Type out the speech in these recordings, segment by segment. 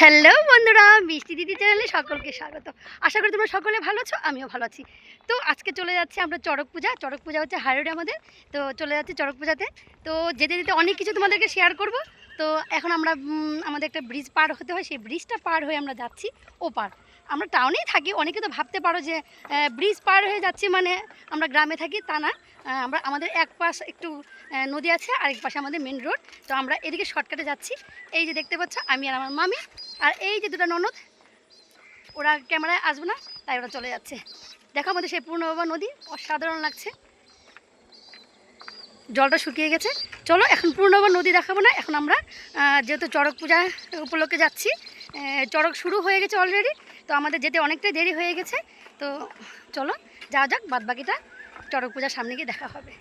Hello বন্ধুরা, মিষ্টি দিদি চ্যানেলে সকলকে স্বাগত। আশা করি তোমরা সকলে ভালো আছো, আমিও ভালো আছি। তো আজকে চলে যাচ্ছি আমরা চড়ক পূজা। চড়ক পূজা হচ্ছে হাইরোডে আমাদের। তো চলে যাচ্ছি চড়ক পূজাতে। তো যেতে যেতে অনেক কিছু তোমাদেরকে শেয়ার করব। তো এখন আমরা আমাদের একটা ব্রিজ পার হতে হয়, সেই ব্রিজটা পার হয়ে আমরা যাচ্ছি ও পার আমরা টাউনেই থাকি, অনেকে তো ভাবতে পারো যে ব্রিজ পার হয়ে যাচ্ছি মানে আমরা গ্রামে থাকি, তা না। আমরা, আমাদের এক পাশ একটু নদী আছে, আরেক পাশে আমাদের মেন রোড তো আমরা এদিকে শর্টকাটে যাচ্ছি। এই যে দেখতে পাচ্ছ, আমি আর আমার মামি, আর এই যে দুটো ননদ, ওরা ক্যামেরায় আসবে না, তাই ওরা চলে যাচ্ছে। দেখো আমাদের সেই পূর্ণবাবা নদী, অসাধারণ লাগছে। জলটা শুকিয়ে গেছে। চলো, এখন পূর্ণবাবা নদী দেখাবো না। এখন আমরা যেহেতু চড়ক পূজা উপলক্ষে যাচ্ছি চড়ক শুরু হয়ে গেছে অলরেডি তো আমাদের যেতে অনেকটাই দেরি হয়ে গেছে। তো চলো যা যাক বাদ বাকিটা চড়ক পূজার সামনে গিয়ে দেখা হবে।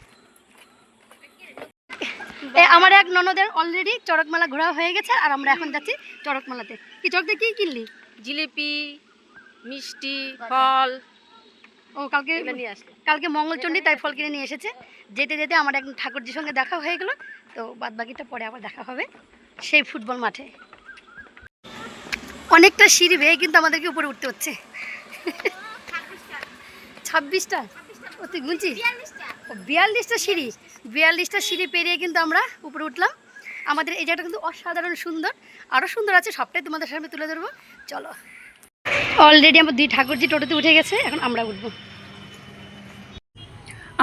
আমার এক ননদের অলরেডি চড়ক মেলা ঘোরা হয়ে গেছে, আর আমরা এখন যাচ্ছি চড়ক মেলাতে কি চড়কতে কি কিনলি? জিলিপি, মিষ্টি, ফল। ও কালকে কালকে মঙ্গলচণ্ডী তাই ফল কিনে নিয়ে এসেছে। যেতে যেতে আমার এক ঠাকুরজির সঙ্গে দেখা হয়ে গেল। তো বাদ বাকিটা পরে আবার দেখা হবে সেই ফুটবল মাঠে। অনেকটা সিঁড়ি বেয়ে কিন্তু আমাদেরকে উপরে উঠতে হচ্ছে। ছাব্বিশটা? ও তুই গুনছিস? বিয়াল্লিশটা সিঁড়ি। বিয়াল্লিশটা সিঁড়ি পেরিয়ে কিন্তু আমরা উপরে উঠলাম। আমাদের এই জায়গাটা কিন্তু অসাধারণ সুন্দর। আরও সুন্দর আছে সবটাই তোমাদের সামনে তুলে ধরবো। চলো। অলরেডি আমার দুই ঠাকুরজি টোটোতে উঠে গেছে, এখন আমরা উঠবো।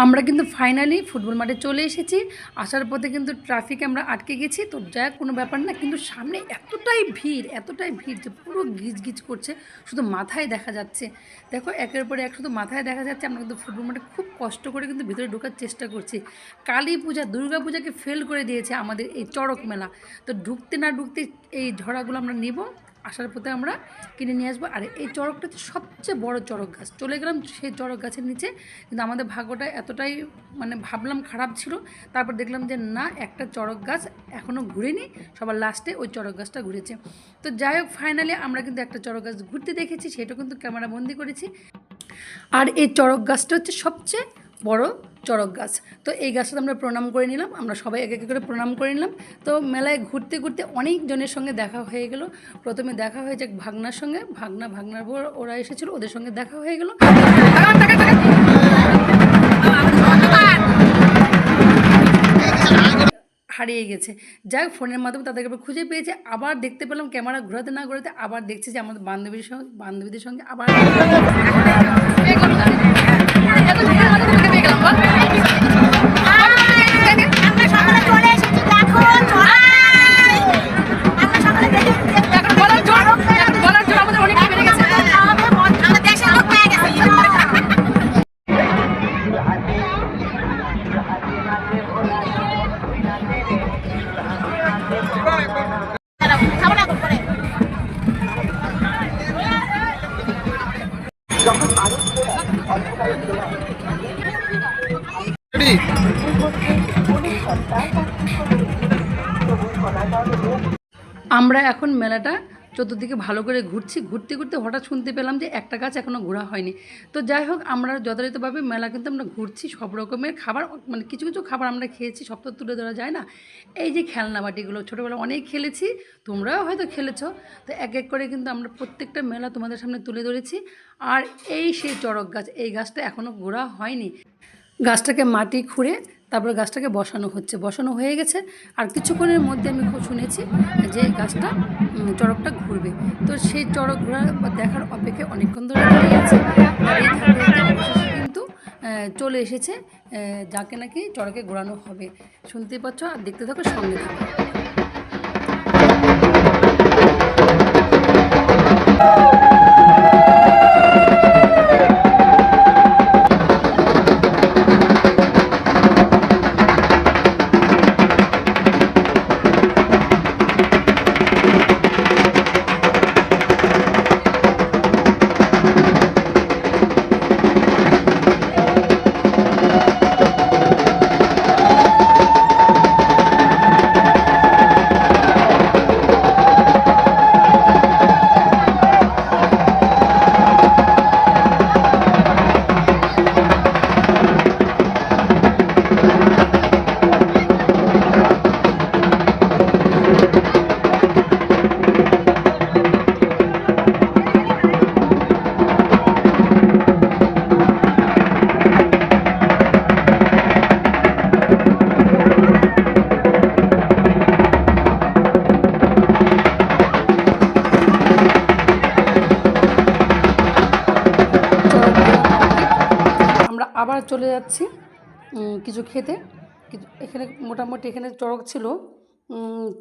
আমরা কিন্তু ফাইনালি ফুটবল মাঠে চলে এসেছি। আসার পথে কিন্তু ট্রাফিকে আমরা আটকে গেছি। তো যাই কোনো ব্যাপার না, কিন্তু সামনে এতটাই ভিড় এতটাই ভিড় যে পুরো গিজ গিজ করছে, শুধু মাথায় দেখা যাচ্ছে। দেখো, একের পরে এক শুধু মাথায় দেখা যাচ্ছে, আমরা কিন্তু ফুটবল মাঠে খুব কষ্ট করে কিন্তু ভিতরে ঢোকার চেষ্টা করছি। কালী পূজা, দুর্গা পূজাকে ফেল করে দিয়েছে আমাদের এই চড়ক মেলা। তো ঢুকতে না ঢুকতে এই ঝড়াগুলো আমরা নেব। আসার পথে আমরা কিনে নিয়ে আসব। আর এই চড়কটা হচ্ছে সবচেয়ে বড় চড়ক গাছ। চলে গেলাম সেই চড়ক গাছের নিচে। কিন্তু আমাদের ভাগ্যটা এতটাই মানে ভাবলাম খারাপ ছিল। তারপর দেখলাম যে না, একটা চড়ক গাছ এখনও ঘুরেনি। সবার লাস্টে ওই চড়ক গাছটা ঘুরেছে। তো যাই হোক ফাইনালি আমরা কিন্তু একটা চড়ক গাছ ঘুরতে দেখেছি। সেটা কিন্তু ক্যামেরা বন্দি করেছি। আর এই চড়ক গাছটা হচ্ছে সবচেয়ে বড় চড়ক গাছ। তো এই গাছটা আমরা প্রণাম করে নিলাম, আমরা সবাই এক এক করে প্রণাম করে নিলাম। তো মেলায় ঘুরতে ঘুরতে অনেক জনের সঙ্গে দেখা হয়ে গেল। প্রথমে দেখা হয়েছে ভাগনার সঙ্গে, ভাগনা, ভাগনার পর ওরা এসেছিল, ওদের সঙ্গে দেখা হয়ে গেল। হারিয়ে গেছে। যাই ফোনের মাধ্যমে তাদেরকে খুঁজে পেয়েছে, আবার দেখতে পেলাম ক্যামেরা ঘোরাতে না ঘোরাতে আবার দেখছি যে আমাদের বান্ধবীর সঙ্গে, বান্ধবীদের সঙ্গে আবার Hadi bir yandan da bunu আমরা এখন মেলাটা চতুর্দিকে ভালো করে ঘুরছি। ঘুরতে ঘুরতে হঠাৎ শুনতে পেলাম যে একটা গাছ এখনও ঘোরা হয়নি। তো যাই হোক, আমরা যথাযথভাবে মেলা কিন্তু আমরা ঘুরছি, সব রকমের খাবার মানে কিছু কিছু খাবার আমরা খেয়েছি, সব তো তুলে ধরা যায় না। এই যে খেলনা বাটিগুলো ছোটোবেলা অনেক খেলেছি, তোমরাও হয়তো খেলেছো। তো এক এক করে কিন্তু আমরা প্রত্যেকটা মেলা তোমাদের সামনে তুলে ধরেছি। আর এই সেই চড়ক গাছ, এই গাছটা এখনও ঘোরা হয়নি। গাছটাকে মাটি খুঁড়ে তারপরে গাছটাকে বসানো হচ্ছে। বসানো হয়ে গেছে। আর কিছুক্ষণের মধ্যে আমি খুব শুনেছি যে গাছটা চড়কটা ঘুরবে। তো সেই চড়ক ঘোরা দেখার অপেক্ষায় অনেকক্ষণ ধরে দাঁড়িয়ে আছে। কিন্তু চলে এসেছে যাকে নাকি চড়কে ঘোরানো হবে। শুনতে পাচ্ছ আর দেখতে থাকো সঙ্গে থাকো। আবার চলে যাচ্ছি কিছু খেতে। এখানে মোটামুটি এখানে চড়ক ছিল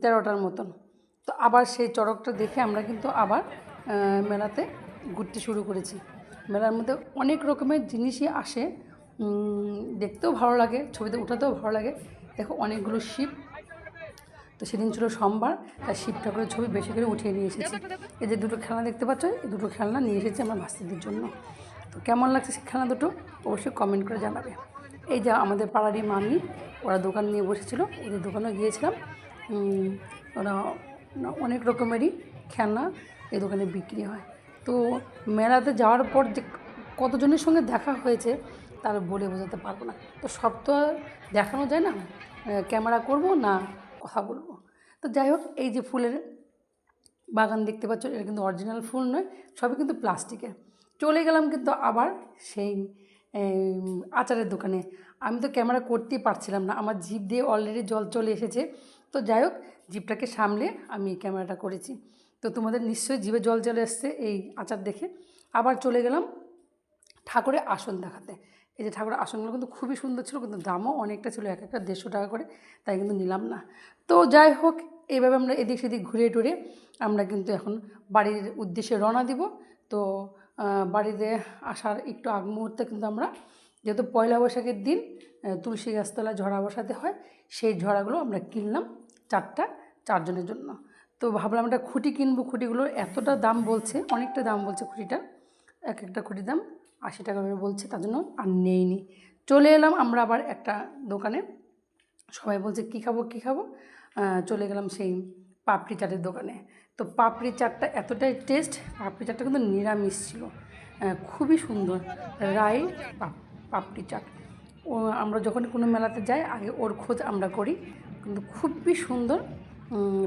তেরোটার মতন। তো আবার সেই চড়কটা দেখে আমরা কিন্তু আবার মেলাতে ঘুরতে শুরু করেছি। মেলার মধ্যে অনেক রকমের জিনিসই আসে দেখতেও ভালো লাগে, ছবিতে ওঠাতেও ভালো লাগে। দেখো অনেকগুলো শিপ তো সেদিন ছিল সোমবার, তাই শিব ঠাকুরের ছবি বেশি করে উঠিয়ে নিয়ে এসেছি। এই যে দুটো খেলনা দেখতে পাচ্ছ, এই দুটো খেলনা নিয়ে এসেছি আমার ভাস্তিদের জন্য। তো কেমন লাগছে সেই খেলনা দুটো, অবশ্যই কমেন্ট করে জানাবে। এই যা আমাদের পাড়ারই মামি, ওরা দোকান নিয়ে বসেছিল, ওদের দোকানে গিয়েছিলাম। ওরা অনেক রকমেরই খেলনা এই দোকানে বিক্রি হয়। তো মেলাতে যাওয়ার পর যে কতজনের সঙ্গে দেখা হয়েছে, তার বলে বোঝাতে পারব না। তো সব তো দেখানো যায় না ক্যামেরা করব না কথা বলব। তো যাই হোক, এই যে ফুলের বাগান দেখতে পাচ্ছ, এটা কিন্তু অরিজিনাল ফুল নয়, সবই কিন্তু প্লাস্টিকের। চলে গেলাম কিন্তু আবার সেই আচারের দোকানে। আমি তো ক্যামেরা করতেই পারছিলাম না। আমার জিপ দিয়ে অলরেডি জল চলে এসেছে। তো যাই হোক জিপটাকে সামলে আমি ক্যামেরাটা করেছি। তো তোমাদের নিশ্চয়ই জিভে জল চলে এসছে এই আচার দেখে। আবার চলে গেলাম ঠাকুরের আসন দেখাতে। এই যে ঠাকুরের আসনগুলো কিন্তু খুবই সুন্দর ছিল, কিন্তু দামও অনেকটা ছিল, এক একটা দেড়শো টাকা করে, তাই কিন্তু নিলাম না। তো যাই হোক, এইভাবে আমরা এদিক সেদিক ঘুরে টুরে আমরা কিন্তু এখন বাড়ির উদ্দেশ্যে রওনা দিব। তো বাড়িতে আসার একটু আগ মুহূর্তে কিন্তু আমরা যেহেতু পয়লা বৈশাখের দিন তুলসী গাছতলা ঝরা বসাতে হয়, সেই ঝরাগুলো আমরা কিনলাম চারটা, চারজনের জন্য। তো ভাবলাম একটা খুঁটি কিনবো, খুঁটিগুলোর এতটা দাম বলছে, অনেকটা দাম বলছে খুঁটিটার, এক একটা খুঁটির দাম আশি টাকা করে বলছে, তার জন্য আর নেইনি। চলে এলাম আমরা আবার একটা দোকানে, সবাই বলছে, কী খাব কী খাব? চলে গেলাম সেই পাপড়ি চাটের দোকানে। তো পাপড়ি চাটটা এতটাই টেস্ট পাপড়ি চাটটা কিন্তু নিরামিষ ছিল। খুবই সুন্দর। রাই পাপ- পাপড়ি চাট। ও, আমরা যখন কোনো মেলাতে যাই, আগে ওর খোঁজ আমরা করি। কিন্তু খুবই সুন্দর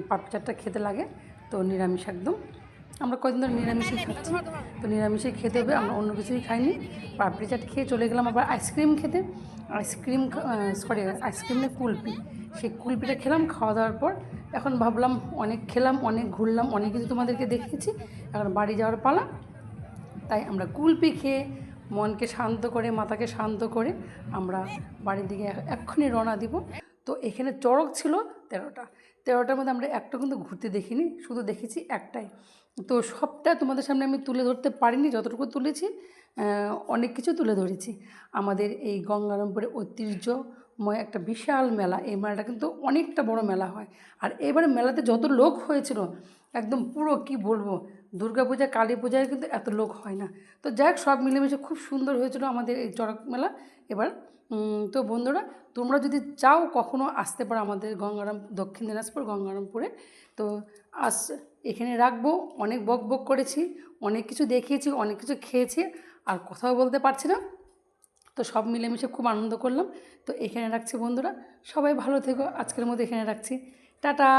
পাপড়ি চাটটা খেতে লাগে। তো নিরামিষ একদম। আমরা কদিন ধরে নিরামিষই খাচ্ছি। তো নিরামিষে খেতে হবে, আমরা অন্য কিছুই খাইনি। পাপড়ি চাট খেয়ে চলে গেলাম আবার আইসক্রিম খেতে। Ice cream sorry ice cream kulfi. সেই কুলপিটা খেলাম খাওয়া দাওয়ার পর এখন ভাবলাম অনেক খেলাম, অনেক ঘুরলাম, অনেক কিছু তোমাদেরকে দেখিয়েছি এখন বাড়ি যাওয়ার পালা। তাই আমরা কুলপি খেয়ে মনকে শান্ত করে, মাথাকে শান্ত করে আমরা বাড়ির দিকে এক্ষুনি রওনা দিব। তো এখানে চড়ক ছিল তেরোটা। তেরোটার মধ্যে আমরা একটা কিন্তু ঘুরতে দেখিনি, শুধু দেখেছি একটাই। তো সবটা তোমাদের সামনে আমি তুলে ধরতে পারিনি, যতটুকু তুলেছি অনেক কিছু তুলে ধরেছি। আমাদের এই গঙ্গারামপুরে ঐতিহ্যময় একটা বিশাল মেলা। এই মেলাটা কিন্তু অনেকটা বড় মেলা হয়। আর এবারে মেলাতে যত লোক হয়েছিল, একদম পুরো কি বলব দুর্গা পূজা কালী পূজায় কিন্তু এত লোক হয় না। তো যাই হোক সব মিলেমিশে খুব সুন্দর হয়েছিল আমাদের এই চড়ক মেলা। এবার তো বন্ধুরা, তোমরা যদি চাও কখনো আসতে পারো আমাদের গঙ্গারাম, দক্ষিণ দিনাজপুর গঙ্গারামপুরে। তো আস, এখানে রাখব, অনেক বক বক করেছি, অনেক কিছু দেখিয়েছি, অনেক কিছু খেয়েছি, আর কথাও বলতে পারছি না। তো সব মিলেমিশে খুব আনন্দ করলাম। তো এখানে রাখছি বন্ধুরা। সবাই ভালো থেকো। আজকের মতো এখানে রাখছি। টাটা!